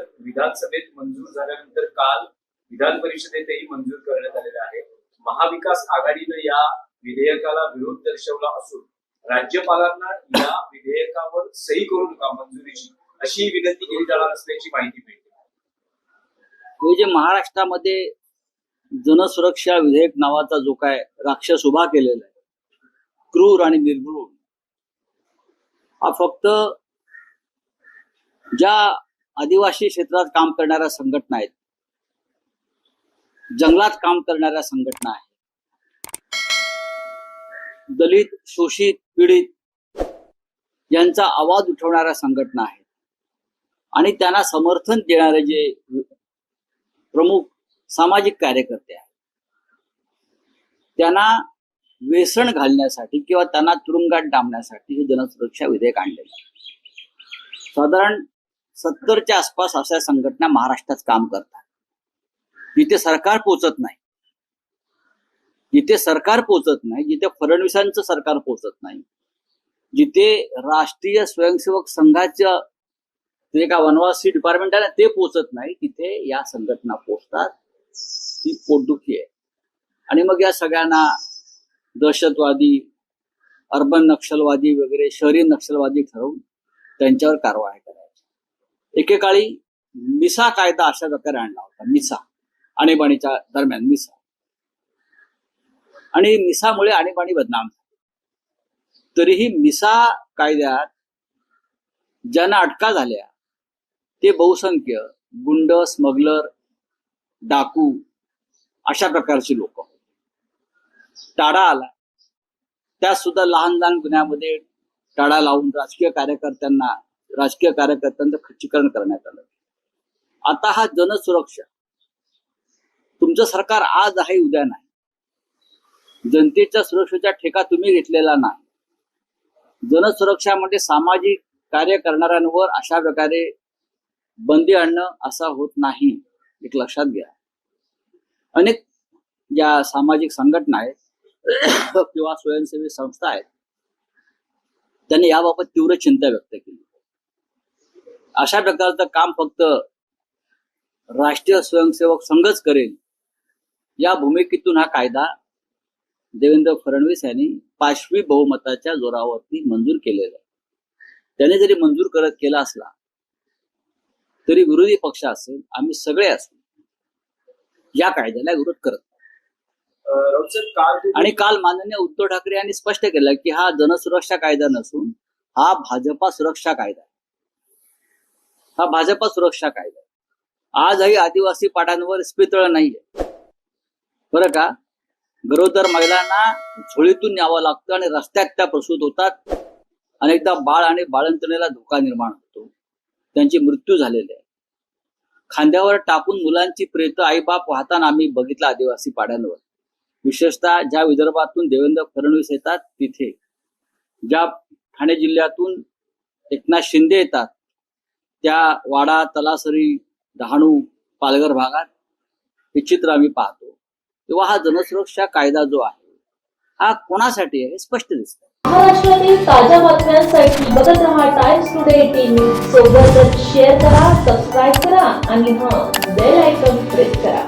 विधानसभेत मंजूर झाल्यानंतर काल विधान परिषदेतही मंजूर करण्यात आलेलं आहे. महाविकास आघाडीनं या विधेयकाला विरोध दर्शवला असून राज्यपालांना या विधेयकावर सही करू नका मंजुरीची अशी विनंती केली जाणार असल्याची माहिती मिळते. म्हणजे जे महाराष्ट्रामध्ये जनसुरक्षा विधेयक नावाचा जो काय राक्षस उभा केलेला आहे क्रूर आणि निर्घृण हा फक्त ज्या आदिवासी क्षेत्रात काम करणाऱ्या संघटना आहेत. जंगलात काम करणाऱ्या संघटना आहेत. दलित शोषित पीडित यांचा आवाज उठवणाऱ्या संघटना आहेत. आणि त्यांना समर्थन देणारे जे प्रमुख सामाजिक कार्यकर्ते आहेत. त्यांना वेसण घालण्यासाठी किंवा त्यांना तुरुंगात डांबण्यासाठी हे जनसुरक्षा विधेयक आणलेलं साधारण सत्तरच्या आसपास अशा संघटना महाराष्ट्रात काम करतात. जिथे सरकार पोचत नाही. जिथे सरकार पोचत नाही जिथे फडणवीसांचं सरकार पोचत नाही जिथे राष्ट्रीय स्वयंसेवक संघाचं जे का वनवासी डिपार्टमेंट आहे ना ते पोचत नाही तिथे या संघटना पोचतात ती पोटदुखी आहे. आणि मग या सगळ्यांना दहशतवादी अर्बन नक्षलवादी वगैरे शहरी नक्षलवादी ठरवून त्यांच्यावर कारवाई करायची. एकेकाळी मिसा कायदा अशा प्रकारे आणला होता मिसा आणीबाणीच्या दरम्यान मिसा. आणि मिसामुळे आणीबाणी बदनाम झाली. तरीही मिसा कायद्यात ज्यांना अटका झाल्या ते बहुसंख्य गुंड स्मगलर डाकू अशा प्रकारची लोक टाळा आला. त्यात सुद्धा लहान लहान गुन्ह्यामध्ये टाळा लावून राजकीय कार्यकर्त्यांना राजकीय कार्यकर्त्यांचं खच्चीकरण करण्यात आलं. आता हा जनसुरक्षा तुमचं सरकार आज आहे उद्या नाही. जनतेच्या सुरक्षेचा ठेका तुम्ही घेतलेला नाही. जनसुरक्षा म्हणजे सामाजिक कार्य करणाऱ्यांवर अशा प्रकारे बंदी आणणं असा होत नाही एक लक्षात घ्या. अनेक ज्या सामाजिक संघटना आहेत किंवा स्वयंसेवी संस्था आहेत त्यांनी याबाबत तीव्र चिंता व्यक्त केली. अशा प्रकारचं काम फक्त राष्ट्रीय स्वयंसेवक संघच करेल. या भूमिकेतून हा कायदा देवेंद्र फडणवीस यांनी पाचवी बहुमताच्या जोरावरती मंजूर केलेला आहे. त्याने जरी मंजूर करत केला असला तरी विरोधी पक्ष असेल आम्ही सगळे असू. या कायद्याला विरोध करत काल आणि काल माननीय उद्धव ठाकरे यांनी स्पष्ट केलं की हा जनसुरक्षा कायदा नसून हा भाजपा सुरक्षा कायदा हा भाजपा सुरक्षा कायदा आहे. आजही आदिवासी पाड्यांवर इस्पितळ नाहीये. बरं का? गरोदर महिलांना झोळीतून न्यावं लागतं आणि रस्त्यात त्या प्रसूत होतात. अनेकदा बाळ आणि बाळंतणीला धोका निर्माण होतो. त्यांचे मृत्यू झालेले आहे. खांद्यावर टाकून मुलांची प्रेत आईबाप वाहताना आम्ही बघितलं आदिवासी पाड्यांवर. विशेषतः ज्या विदर्भातून देवेंद्र फडणवीस येतात तिथे. ज्या ठाणे जिल्ह्यातून एकनाथ शिंदे येतात त्या वाडा तलासरी डहाणू पालघर भागात हे चित्र आम्ही पाहतो. तेव्हा हा जनसुरक्षा कायदा जो आहे हा कोणासाठी आहे हे स्पष्ट दिसत महाराष्ट्रातील ताज्या बातम्यांसाठी बघत रहा टाइम्स टुडे टीव्ही सोबतच शेअर करा सबस्क्राईब करा आणि हा बेल आयकॉन प्रेस करा.